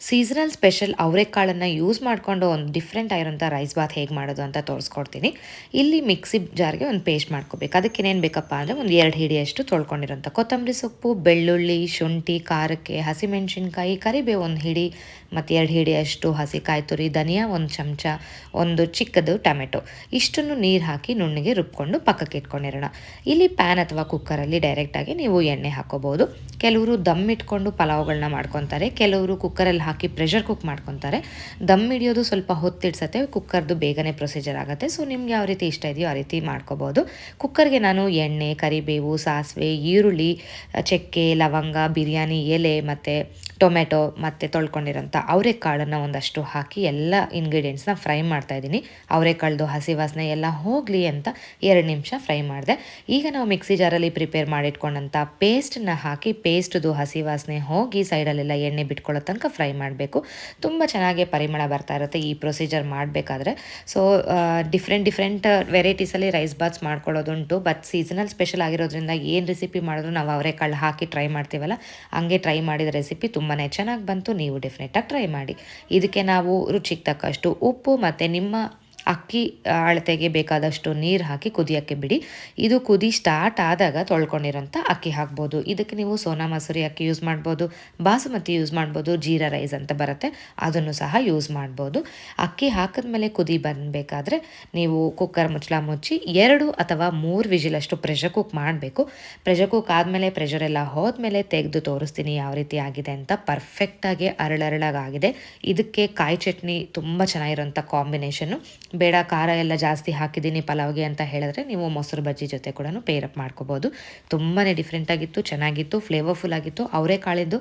Seasonal special ಅವರೆಕಾಳನ್ನು use ಮಾಡಿಕೊಂಡು ಒಂದು different ಆಗಿರೋಂಥ ರೈಸ್ ಬಾತ್ ಹೇಗೆ ಮಾಡೋದು ಅಂತ ತೋರಿಸ್ಕೊಡ್ತೀನಿ. ಇಲ್ಲಿ ಮಿಕ್ಸಿ ಜಾರ್ಗೆ ಒಂದು ಪೇಸ್ಟ್ ಮಾಡ್ಕೋಬೇಕು. ಅದಕ್ಕೆ ಏನೇನು ಬೇಕಪ್ಪ ಅಂದರೆ ಒಂದು ಎರಡು ಹಿಡಿಯಷ್ಟು ತೊಳ್ಕೊಂಡಿರೋಂಥ ಕೊತ್ತಂಬರಿ ಸೊಪ್ಪು, ಬೆಳ್ಳುಳ್ಳಿ, ಶುಂಠಿ, ಖಾರಕ್ಕೆ, ಹಸಿಮೆಣಸಿನ್ಕಾಯಿ, ಕರಿಬೇವು ಒಂದು ಹಿಡಿ, ಮತ್ತು ಎರಡು ಹಿಡಿಯಷ್ಟು ಹಸಿ ಕಾಯಿ ತುರಿ, ಧನಿಯಾ ಒಂದು ಚಮಚ, ಒಂದು ಚಿಕ್ಕದು ಟೊಮೆಟೊ. ಇಷ್ಟನ್ನು ನೀರು ಹಾಕಿ ನುಣ್ಣಿಗೆ ರುಬ್ಕೊಂಡು ಪಕ್ಕಕ್ಕೆ ಇಟ್ಕೊಂಡಿರೋಣ. ಇಲ್ಲಿ ಪ್ಯಾನ್ ಅಥವಾ ಕುಕ್ಕರಲ್ಲಿ ಡೈರೆಕ್ಟಾಗಿ ನೀವು ಎಣ್ಣೆ ಹಾಕೋಬೋದು. ಕೆಲವರು ದಮ್ ಇಟ್ಕೊಂಡು ಪಲಾವ್ಗಳನ್ನ ಮಾಡ್ಕೊತಾರೆ. ಕೆಲವರು ಕುಕ್ಕರಲ್ಲಿ ಹಾಕಿ ಪ್ರೆಷರ್ ಕುಕ್ ಮಾಡ್ಕೊತಾರೆ. ದಮ್ ಹಿಡಿಯೋದು ಸ್ವಲ್ಪ ಹೊತ್ತಿಡ್ಸತ್ತೆ ಕುಕ್ಕರ್ದು ಬೇಗನೆ ಪ್ರೊಸೀಜರ್ ಆಗುತ್ತೆ. ಸೊ ನಿಮ್ಗೆ ಯಾವ ರೀತಿ ಇಷ್ಟ ಇದೆಯೋ ಆ ರೀತಿ ಮಾಡ್ಕೋಬೋದು. ಕುಕ್ಕರ್ಗೆ ನಾನು ಎಣ್ಣೆ, ಕರಿಬೇವು, ಸಾಸಿವೆ, ಈರುಳ್ಳಿ ಚಕ್ಕೆ, ಲವಂಗ, ಬಿರಿಯಾನಿ, ಎಲೆ ಮತ್ತು ಟೊಮೆಟೊ ಮತ್ತು ತೊಳ್ಕೊಂಡಿರೋಂಥ ಅವರೆಕಾಳನ್ನು ಒಂದಷ್ಟು ಹಾಕಿ ಎಲ್ಲ ಇಂಗ್ರೀಡಿಯೆಂಟ್ಸ್ನ ಫ್ರೈ ಮಾಡ್ತಾ ಇದ್ದೀನಿ. ಅವರೆಕಾಳ್ದು ಹಸಿ ವಾಸನೆ ಎಲ್ಲ ಹೋಗಲಿ ಅಂತ ಎರಡು ನಿಮಿಷ ಫ್ರೈ ಮಾಡಿದೆ. ಈಗ ನಾವು ಮಿಕ್ಸಿ ಜಾರಲ್ಲಿ ಪ್ರಿಪೇರ್ ಮಾಡಿಟ್ಕೊಂಡಂಥ ಪೇಸ್ಟನ್ನ ಹಾಕಿ ಪೇಸ್ಟ್ದು ಹಸಿ ವಾಸನೆ ಹೋಗಿ ಸೈಡಲ್ಲೆಲ್ಲ ಎಣ್ಣೆ ಬಿಟ್ಕೊಳ್ಳೋ ತನಕ ಫ್ರೈ ಮಾಡಬೇಕು. ತುಂಬ ಚೆನ್ನಾಗಿ ಪರಿಮಳ ಬರ್ತಾ ಇರುತ್ತೆ ಈ ಪ್ರೊಸೀಜರ್ ಮಾಡಬೇಕಾದ್ರೆ. ಸೊ ಡಿಫ್ರೆಂಟ್ ಡಿಫ್ರೆಂಟ್ ವೆರೈಟೀಸಲ್ಲಿ ರೈಸ್ ಬಾತ್ಸ್ ಮಾಡ್ಕೊಳ್ಳೋದುಂಟು. ಬಟ್ ಸೀಸನಲ್ ಸ್ಪೆಷಲ್ ಆಗಿರೋದ್ರಿಂದ ಏನು ರೆಸಿಪಿ ಮಾಡಿದ್ರು ನಾವು ಅವರೆಕಾಳು ಹಾಕಿ ಟ್ರೈ ಮಾಡ್ತೀವಲ್ಲ? ಹಂಗೆ ಟ್ರೈ ಮಾಡಿದ ರೆಸಿಪಿ ತುಂಬಾ ಚೆನ್ನಾಗಿ ಬಂತು. ನೀವು ಡೆಫಿನೆಟಾಗಿ ಟ್ರೈ ಮಾಡಿ. ಇದಕ್ಕೆ ನಾವು ರುಚಿಗೆ ತಕ್ಕಷ್ಟು ಉಪ್ಪು ಮತ್ತು ನಿಮ್ಮ ಅಕ್ಕಿ, ಅಳತೆಗೆ ಬೇಕಾದಷ್ಟು ನೀರು ಹಾಕಿ ಕುದಿಯೋಕ್ಕೆ ಬಿಡಿ. ಇದು ಕುದಿ ಸ್ಟಾರ್ಟ್ ಆದಾಗ ತೊಳ್ಕೊಂಡಿರೋಂಥ ಅಕ್ಕಿ ಹಾಕ್ಬೋದು. ಇದಕ್ಕೆ ನೀವು ಸೋನಾ ಮಸೂರಿ ಅಕ್ಕಿ ಯೂಸ್ ಮಾಡ್ಬೋದು, ಬಾಸುಮತಿ ಯೂಸ್ ಮಾಡ್ಬೋದು, ಜೀರಾ ರೈಸ್ ಅಂತ ಬರುತ್ತೆ. ಅದನ್ನು ಸಹ ಯೂಸ್ ಮಾಡ್ಬೋದು. ಅಕ್ಕಿ ಹಾಕಿದ ಮೇಲೆ ಕುದಿ ಬಂದಬೇಕಾದ್ರೆ ನೀವು ಕುಕ್ಕರ್ ಮುಚ್ಚಳ ಮುಚ್ಚಿ ಎರಡು ಅಥವಾ ಮೂರು ವಿಜಿಲಷ್ಟು ಪ್ರೆಷರ್ ಕುಕ್ ಮಾಡಬೇಕು. ಪ್ರೆಷರ್ ಕುಕ್ ಆದಮೇಲೆ ಪ್ರೆಷರ್ ಎಲ್ಲ ಹೋದ್ಮೇಲೆ ತೆಗೆದು ತೋರಿಸ್ತೀನಿ ಯಾವ ರೀತಿ ಆಗಿದೆ ಅಂತ ಪರ್ಫೆಕ್ಟಾಗಿ ಅರಳರಳಾಗಿದೆ ಇದಕ್ಕೆ ಕಾಯಿ ಚಟ್ನಿ ತುಂಬ ಚೆನ್ನಾಗಿರೋಂಥ ಕಾಂಬಿನೇಷನ್ನು ಬೇಡ, ಖಾರ ಎಲ್ಲ ಜಾಸ್ತಿ ಹಾಕಿದ್ದೀನಿ, ಪಲಾವ್ಗೆ ಅಂತ ಹೇಳಿದ್ರೆ ನೀವು ಮೊಸರು ಬಜ್ಜಿ ಜೊತೆ ಕೂಡ ಪೇರಪ್ ಮಾಡ್ಕೋಬೋದು. ತುಂಬಾ ಡಿಫ್ರೆಂಟಾಗಿತ್ತು ಚೆನ್ನಾಗಿತ್ತು ಫ್ಲೇವರ್ಫುಲ್ ಆಗಿತ್ತು, ಅವರೇ ಕಾಳಿದ್ದು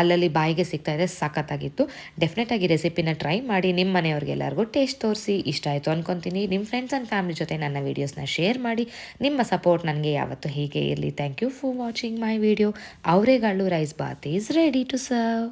ಅಲ್ಲಲ್ಲಿ ಬಾಯಿಗೆ ಸಿಗ್ತಾ ಇದೆ, ಸಖತ್ತಾಗಿತ್ತು. ಡೆಫಿನೆಟಾಗಿ ರೆಸಿಪಿನ ಟ್ರೈ ಮಾಡಿ ನಿಮ್ಮ ಮನೆಯವ್ರಿಗೆಲ್ಲರಿಗೂ ಟೇಸ್ಟ್ ತೋರಿಸಿ, ಇಷ್ಟ ಆಯಿತು ಅನ್ಕೊತೀನಿ. ನಿಮ್ಮ ಫ್ರೆಂಡ್ಸ್ ಆ್ಯಂಡ್ ಫ್ಯಾಮಿಲಿ ಜೊತೆ ನನ್ನ ವೀಡಿಯೋಸ್ನ ಶೇರ್ ಮಾಡಿ, ನಿಮ್ಮ ಸಪೋರ್ಟ್ ನನಗೆ ಯಾವತ್ತೂ ಹೀಗೆ ಇರಲಿ. Thank you for watching my video ಅವರೇಗಾಳು rice bath is ready to serve